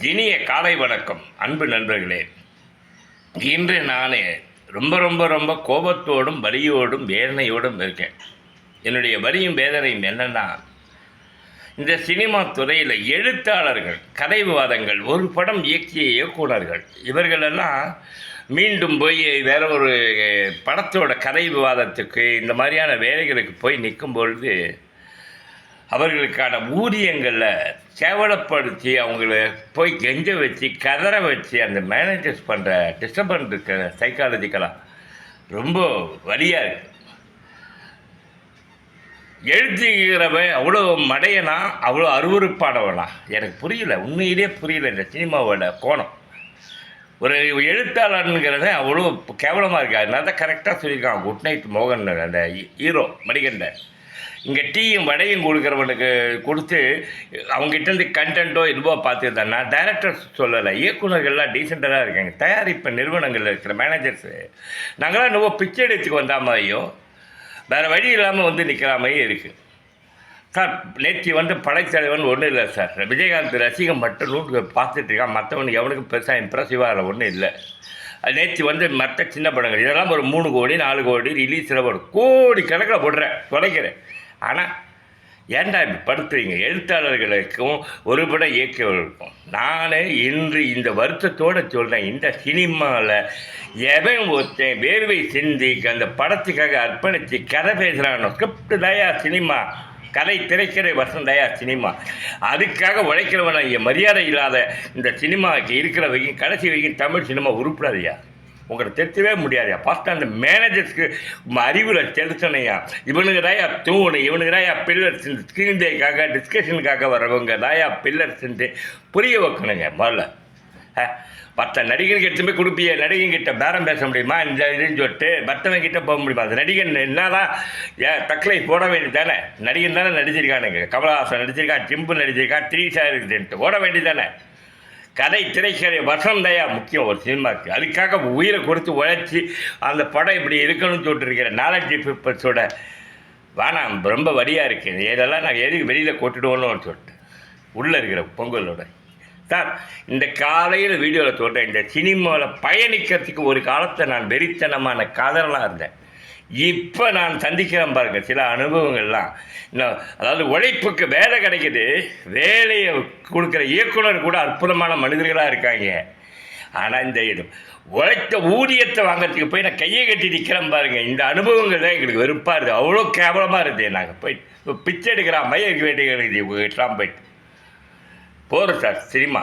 இனிய காலை வணக்கம் அன்பு நண்பர்களே. இன்று நான் ரொம்ப ரொம்ப ரொம்ப கோபத்தோடும் வலியோடும் வேதனையோடும் இருக்கேன். என்னுடைய வலியும் வேதனையும் என்னென்னா இந்த சினிமா துறையில் எழுத்தாளர்கள் கதை விவாதங்கள் ஒரு படம் இயக்கிய இயக்குனர்கள் இவர்களெல்லாம் மீண்டும் போய் வேற ஒரு படத்தோட கதை விவாதத்துக்கு இந்த மாதிரியான வேலைகளுக்கு போய் நிற்கும் பொழுது அவர்களுக்கான ஊதியங்களில் கேவலப்படுத்தி அவங்கள போய் கெஞ்ச வச்சு கதற வச்சு அந்த மேனேஜர்ஸ் பண்ணுற டிஸ்டர்பன் இருக்க சைக்காலஜிக்கலாக ரொம்ப வலியாக இருக்கு. எழுத்துக்கிறவன் அவ்வளோ மடையனா அவ்வளோ அருவறுப்பானவனா எனக்கு புரியல. உண்மையிலே புரியல இந்த சினிமாவோட கோணம். ஒரு எழுத்தாளருங்கிறத அவ்வளோ கேவலமாக இருக்கு அதனால தான் கரெக்டாக சொல்லியிருக்கான். குட் நைட் மோகன் அந்த ஹீரோ மணிகண்டன். இங்கே டீயும் வடையும் கொடுக்குறவனுக்கு கொடுத்து அவங்ககிட்டருந்து கண்டென்ட்டோ இதுவோ பார்த்துருந்தேன்னா டைரக்டர்ஸ் சொல்லலை. இயக்குநர்கள்லாம் டீசெண்டாக இருக்காங்க. தயாரிப்பு நிறுவனங்களில் இருக்கிற மேனேஜர்ஸு நாங்களாம் இன்னும் பிச்சை எடுத்துக்கு வந்த மாதிரியும் வேறு வழி இல்லாமல் வந்து நிற்கிற இருக்குது சார் நேற்று வந்து படைத்தலைவன் ஒன்றும் இல்லை சார். விஜயகாந்த் ரசிகம் மட்டும் நூற்று பார்த்துட்ருக்கான் மற்றவனுக்கு எவனுக்கும் பெருசாக இம்ப்ரெசிவாக ஒன்றும் இல்லை. நேற்று வந்து மற்ற சின்ன படங்கள். இதெல்லாம் ஒரு மூணு கோடி நாலு கோடி ரிலீஸில் ஒரு கோடி கணக்கில் போடுறேன் தொலைக்கிறேன் ஆனால் ஏன்டா இப்படி படுத்துறீங்க? எழுத்தாளர்களுக்கும் ஒரு படம் இயக்கியவர்களுக்கும் நான் இன்று இந்த வருத்தத்தோடு சொல்கிறேன் இந்த சினிமாவில் எவன் ஒருத்தன் வேர்வை சிந்தி அந்த படத்துக்காக அர்ப்பணித்து கதை பேசுகிறானோ ஸ்கிரிப்ட் தயா சினிமா? கதை திரைக்கடை வசந்தயா சினிமா. அதுக்காக உழைக்கிறவன மரியாதை இல்லாத இந்த சினிமாவுக்கு இருக்கிற வரைக்கும் கடைசி வரைக்கும் தமிழ் சினிமா உருப்படாதையா? உங்களை திருத்தவே முடியாதுயா? ஃபஸ்ட் அந்த மேனேஜர்ஸ்க்கு அறிவில் செலுத்தணையா? இவனுக்கு தாயா தூணு இவனுக்கு தாயா பில்லர்ஸ் ஸ்க்ரீன் டேக்காக டிஸ்கஷனுக்காக வரவங்க தாயா பில்லர்ஸ்ன்ட்டு புரிய வைக்கணுங்க முதல்ல. மற்ற நடிகன் எடுத்துமே போய் கொடுப்பிய நடிகங்கிட்ட பேரம் பேச முடியுமா? இந்த இதுன்னு சொல்லிட்டு மற்றவங்க கிட்ட போக முடியுமா? அந்த நடிகன் என்னதான் ஏன் தக்லை போட வேண்டியது தானே நடிகன் தானே நடிச்சிருக்கானுங்க. கமலஹாசன் நடிச்சிருக்கான் சிம்பு நடிச்சிருக்கான் த்ரீஷா இருக்குதுன்ட்டு. ஓட வேண்டியது தானே கதை திரைக்கதை வசந்தையா முக்கியம் ஒரு சினிமாவுக்கு. அதுக்காக உயிரை கொடுத்து உழைச்சி அந்த படம் இப்படி இருக்கணும்னு சொல்லிட்டு இருக்கிற நாலஞ்சு பீப்புள்ஸோட வேணாம் ரொம்ப வழியாக இருக்குது இதெல்லாம் நாங்கள் எதுக்கு வெளியில் கொட்டுடுவோன்னு சொல்லிட்டு. உள்ளே இருக்கிற பொங்கலோட சார் இந்த காலையில் வீடியோவில் சொல்கிறேன் இந்த சினிமாவில் பயணிக்கிறதுக்கு ஒரு காலத்தை நான் வெறித்தனமான காதலாக இருந்தேன். இப்போ நான் சந்திக்கிறேன் பாருங்க சில அனுபவங்கள்லாம். இன்னும் அதாவது உழைப்புக்கு வேலை கிடைக்குது வேலையை கொடுக்குற இயக்குனர் கூட அற்புதமான மனிதர்களாக இருக்காங்க. ஆனால் இந்த இது உழைத்த ஊதியத்தை வாங்குறதுக்கு போய் நான் கையை கட்டி நிற்கிறேன் பாருங்கள் இந்த அனுபவங்கள் தான் எங்களுக்கு வெறுப்பாக இருக்குது அவ்வளோ கேவலமாக இருக்குது நாங்கள் போய். இப்போ பிச்சை எடுக்கிற மைய வேண்டிய உங்ககிட்டலாம் போயிட்டு. போகிறோம் சார் சினிமா